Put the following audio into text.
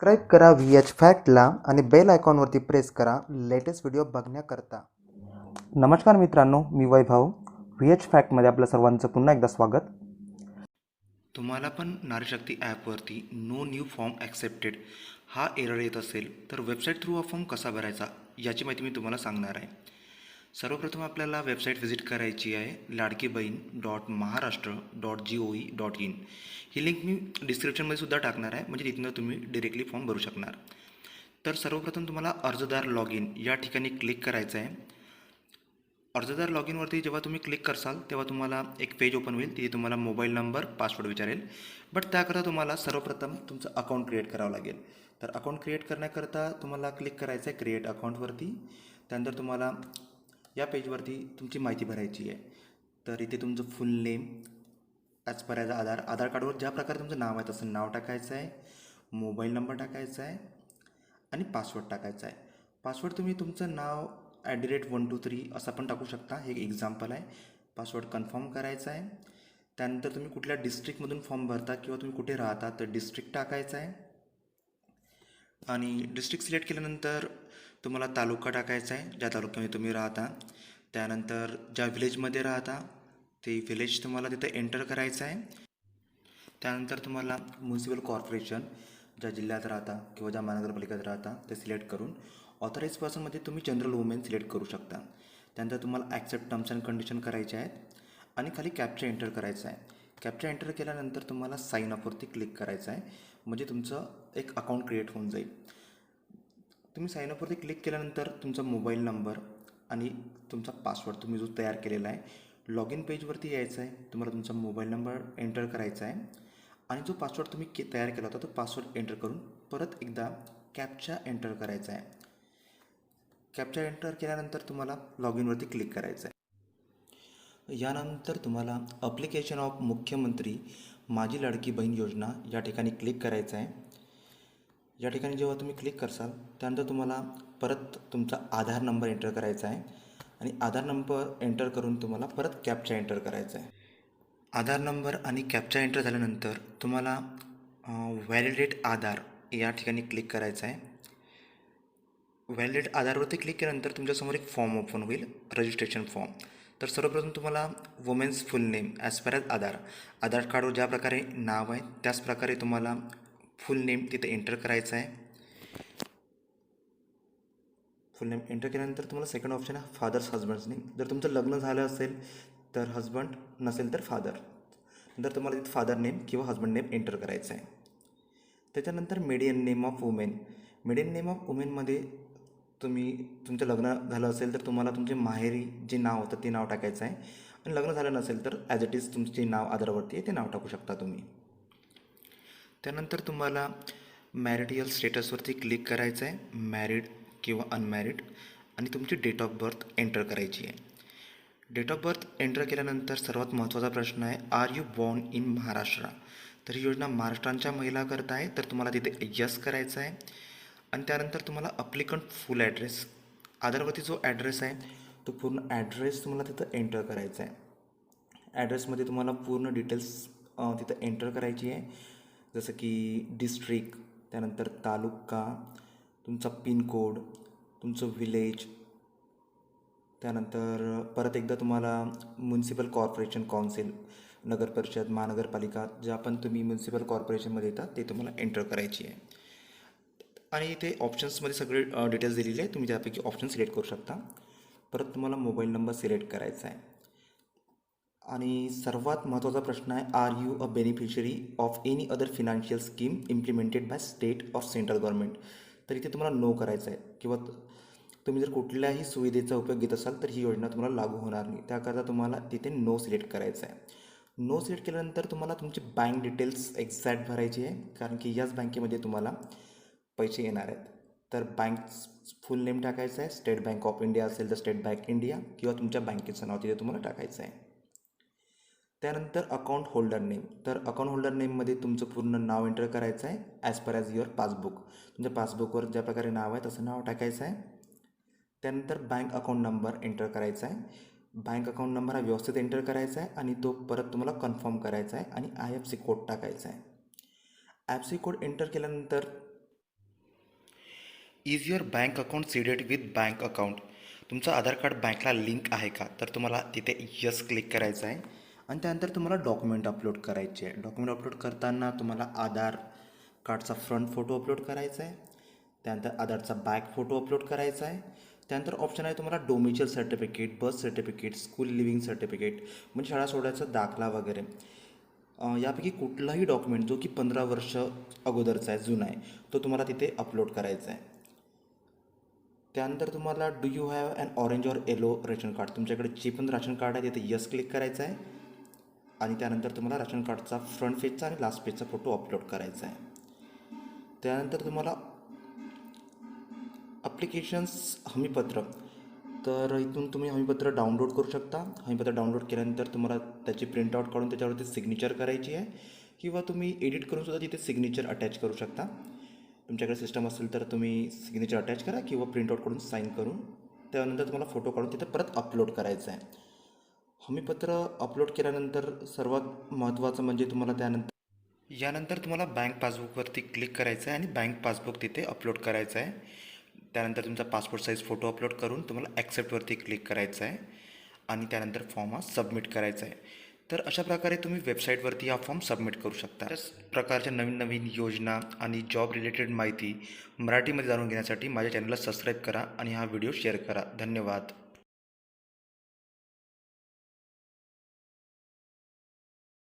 Subscribe करा V H फॅक्टला आणि बेल आयकॉनवरती प्रेस करा. लेटेस्ट व्हिडिओ बघण्याकरता. नमस्कार मित्रांनो मी वैभव. व्ही एच फॅक्टमध्ये आपलं सर्वांचं पुन्हा एकदा स्वागत. तुम्हाला पण नारीशक्ती ॲपवरती नो न्यू फॉर्म ॲक्सेप्टेड हा एरर येत असेल तर वेबसाईट थ्रू हा फॉर्म कसा भरायचा याची माहिती मी तुम्हाला सांगणार आहे. सर्वप्रथम आपल्याला वेबसाईट व्हिजिट करायची आहे Ladki Bahin dot Maharashtra dot G O E dot in he link मी डिस्क्रिप्शनमध्ये सुद्धा टाकणार आहे म्हणजे तिथनं तुम्ही डिरेक्टली फॉर्म भरू शकणार. तर सर्वप्रथम तुम्हाला अर्जदार लॉग इन या ठिकाणी क्लिक करायचं आहे. अर्जदार लॉग इनवरती जेव्हा तुम्ही क्लिक करसाल तेव्हा तुम्हाला एक पेज ओपन होईल तिथे तुम्हाला मोबाईल नंबर पासवर्ड विचारेल. बट त्याकरता तुम्हाला सर्वप्रथम तुमचं अकाउंट क्रिएट करावं लागेल. तर अकाउंट क्रिएट करण्याकरता तुम्हाला क्लिक करायचं आहे क्रिएट अकाउंटवरती त्यानंतर तुम्हाला या पेजवरती तुमची माहिती भरायची आहे. तर इथे तुमचं full name as per as Aadhaar Aadhaar कार्डवर ज्या प्रकारे तुमचं नाव आहे तसं नाव टाकायचं आहे मोबाईल नंबर टाकायचा आहे आणि पासवर्ड टाकायचा आहे. पासवर्ड तुम्ही तुमचं नाव at the rate one two three असं पण टाकू शकता. हे एक एक्झाम्पल आहे. पासवर्ड कन्फर्म करायचा आहे. त्यानंतर तुम्ही कुठल्या डिस्ट्रिक्टमधून फॉर्म भरता किंवा तुम्ही कुठे राहता तर डिस्ट्रिक्ट टाकायचं आहे. आणि डिस्ट्रिक्ट सिलेक्ट केल्यानंतर तुम्हाला तालुका टाकायचा आहे ज्या तालुक्यामध्ये तुम्ही राहता. त्यानंतर ज्या विलेजमध्ये राहता ते विलेज तुम्हाला तिथं एंटर करायचं आहे. त्यानंतर तुम्हाला म्युन्सिपल कॉर्पोरेशन ज्या जिल्ह्यात राहता किंवा ज्या महानगरपालिकेत राहता ते सिलेक्ट करून ऑथराईज पर्सनमध्ये तुम्ही जनरल वुमेन सिलेक्ट करू शकता. त्यानंतर तुम्हाला ॲक्सेप्ट टर्म्स अँड कंडिशन करायचे आहेत आणि खाली कॅप्चर एंटर करायचं आहे. कॅप्चर एंटर केल्यानंतर तुम्हाला साईन अपवरती क्लिक करायचं आहे. म्हणजे तुमचं एक अकाउंट क्रिएट होऊन जाईल. तुम्ही साईन अपवरती क्लिक केल्यानंतर तुमचा मोबाईल नंबर आणि तुमचा पासवर्ड तुम्ही जो तयार केलेला आहे लॉग इन पेजवरती यायचं आहे तुम्हाला तुमचा मोबाईल नंबर एंटर करायचा आहे आणि जो पासवर्ड तुम्ही के तयार केला होता तो पासवर्ड एंटर करून परत एकदा कॅपचा एंटर करायचा आहे. कॅपचा एंटर केल्यानंतर तुम्हाला लॉग इनवरती क्लिक करायचं आहे. यानंतर तुम्हाला अप्लिकेशन ऑफ मुख्यमंत्री माझी लाडकी बहीण योजना या ठिकाणी क्लिक करायचं आहे. या ठिकाणी जेव्हा तुम्ही क्लिक करसाल त्यानंतर तुम्हाला परत तुमचा आधार नंबर एंटर करायचा आहे. आणि आधार नंबर एंटर करून तुम्हाला परत कॅपचा एंटर करायचा आहे. आधार नंबर आणि कॅपचा एंटर झाल्यानंतर तुम्हाला व्हॅलिडेट आधार या ठिकाणी क्लिक करायचं आहे. व्हॅलिडेट आधारवरती क्लिक केल्यानंतर तुमच्यासमोर एक फॉर्म ओपन होईल रजिस्ट्रेशन फॉर्म तर सर्वप्रथम तुम्हाला women's full name as per as Aadhaar. Aadhaar कार्डवर ज्या प्रकारे नाव आहे त्याच प्रकारे तुम्हाला फुल नेम तिथे एंटर करायचं आहे. फुल नेम एंटर केल्यानंतर तुम्हाला सेकंड ऑप्शन आहे फादर्स हजबंड्स नेम जर तुमचं लग्न झालं असेल तर हजबंड नसेल तर फादर नंतर तुम्हाला तिथे फादर नेम किंवा हजबंड नेम एंटर करायचं आहे. त्याच्यानंतर maiden name of women maiden name of वुमेनमध्ये तुम्ही तुमचं लग्न झालं असेल तर तुम्हाला तुमचे माहेरी जे नाव होतं ते नाव टाकायचं आहे. आणि लग्न झालं नसेल तर ॲज इट इज तुमचे नाव आधारवरती आहे ते नाव टाकू शकता तुम्ही. त्यानंतर तुम्हाला मॅरिडियल स्टेटसवरती क्लिक करायचं आहे मॅरिड किंवा अनमॅरिड आणि तुमची डेट ऑफ बर्थ एंटर करायची आहे. डेट ऑफ बर्थ एंटर केल्यानंतर सर्वात महत्त्वाचा प्रश्न आहे are you born in Maharashtra? तर ही योजना महाराष्ट्रांच्या महिलाकरता आहे तर तुम्हाला तिथे यस करायचं आहे. आणि त्यानंतर तुम्हाला अप्लिकंट फुल ॲड्रेस आधारवरती जो ॲड्रेस आहे तो पूर्ण ॲड्रेस तुम्हाला तिथं एंटर करायचा आहे. ॲड्रेसमध्ये तुम्हाला पूर्ण डिटेल्स तिथं एंटर करायची आहे. जसं की डिस्ट्रिक्ट त्यानंतर तालुका तुमचा पिनकोड तुमचं विलेज त्यानंतर परत एकदा तुम्हाला म्युन्सिपल कॉर्पोरेशन काउन्सिल नगर परिषद महानगरपालिका ज्या पण तुम्ही म्युन्सिपल कॉर्पोरेशनमध्ये येतात ते तुम्हाला एंटर करायची आहे. आणि इथे ऑप्शन्समध्ये सगळे डिटेल्स दिलेले आहे. तुम्ही त्यापैकी ऑप्शन सिलेक्ट करू शकता. परत तुम्हाला मोबाईल नंबर सिलेक्ट करायचा आहे. आणि सर्वात महत्त्वाचा प्रश्न आहे are you a beneficiary of any other financial scheme implemented by state of central government तर इथे तुम्हाला नो करायचं आहे. किंवा तुम्ही जर कुठल्याही सुविधेचा उपयोग घेत असाल तर ही योजना तुम्हाला लागू होणार नाही. त्याकरता तुम्हाला तिथे नो सिलेक्ट करायचं आहे. नो सिलेक्ट केल्यानंतर तुम्हाला तुमची बँक डिटेल्स एक्झॅक्ट भरायची आहे कारण की याच बँकेमध्ये तुम्हाला पैसे येणार आहेत. तर बँक फुल नेम टाकायचं आहे. स्टेट बँक ऑफ इंडिया असेल तर स्टेट बँक इंडिया किंवा तुमच्या बँकेचं नाव तिथे तुम्हाला टाकायचं आहे. त्यानंतर अकाउंट होल्डर नेम तर अकाउंट होल्डर नेममध्ये तुमचं पूर्ण नाव एंटर करायचं आहे as per as your passbook तुमच्या पासबुकवर ज्या प्रकारे नाव आहे तसं नाव टाकायचं आहे. त्यानंतर बँक अकाउंट नंबर एंटर करायचा आहे. बँक अकाउंट नंबर हा व्यवस्थित एंटर करायचा आहे आणि तो परत तुम्हाला कन्फर्म करायचा आहे आणि आय एफ सी कोड टाकायचा आहे. I F C code enter केल्यानंतर is your bank account seeded with bank account तुमचं आधार कार्ड बँकला लिंक आहे का? तर तुम्हाला तिथे यस क्लिक करायचं आहे. आणि त्यानंतर तुम्हाला डॉक्युमेंट अपलोड करायचे आहे. डॉक्युमेंट अपलोड करताना तुम्हाला आधार कार्डचा फ्रंट फोटो अपलोड करायचा आहे. त्यानंतर आधारचा बॅक फोटो अपलोड करायचा आहे. त्यानंतर ऑप्शन आहे तुम्हाला domicile certificate birth certificate school leaving certificate म्हणजे शाळा सोडायचा दाखला वगैरे. यापैकी कुठलाही डॉक्युमेंट जो की पंधरा वर्ष अगोदरचा आहे जुना आहे तो तुम्हाला तिथे अपलोड करायचा आहे. त्यानंतर तुम्हाला do you have an orange or yellow ration card तुमच्याकडे जे पण राशन कार्ड आहे तिथे यस क्लिक करायचं आहे. आणि त्यानंतर तुम्हाला राशन कार्डचा फ्रंट पेजचा आणि लास्ट पेजचा फोटो अपलोड करायचा आहे. त्यानंतर तुम्हाला अप्लिकेशन्स हमीपत्र. तर इथून तुम्ही हमीपत्र डाउनलोड करू शकता. हमीपत्र डाउनलोड केल्यानंतर तुम्हाला त्याची प्रिंटआउट काढून त्याच्यावरती सिग्नेचर करायची आहे. किंवा तुम्ही एडिट करून सुद्धा तिथे सिग्नेचर अटॅच करू शकता. तुमच्याकडे सिस्टम असेल तर तुम्ही सिग्नेचर अटॅच करा किंवा प्रिंटआउट काढून साईन करून त्यानंतर तुम्हाला फोटो काढून तिथे परत अपलोड करायचा आहे. हमीपत्र अपलोड केल्यानंतर सर्वात महत्त्वाचं म्हणजे तुम्हाला त्यानंतर? यानंतर तुम्हाला बँक पासबुकवरती क्लिक करायचं आहे आणि बँक पासबुक तिथे अपलोड करायचं आहे. त्यानंतर तुमचा पासपोर्ट साईज फोटो अपलोड करून तुम्हाला ॲक्सेप्टवरती क्लिक करायचं आहे. आणि त्यानंतर फॉर्म हा सबमिट करायचा आहे. तर अशा प्रकारे तुम्ही वेबसाईटवरती हा फॉर्म सबमिट करू शकता. त्याच प्रकारच्या नवीन नवीन योजना आणि जॉब रिलेटेड माहिती मराठीमध्ये जाणून घेण्यासाठी माझ्या चॅनलला सबस्क्राईब करा आणि हा व्हिडिओ शेअर करा. धन्यवाद.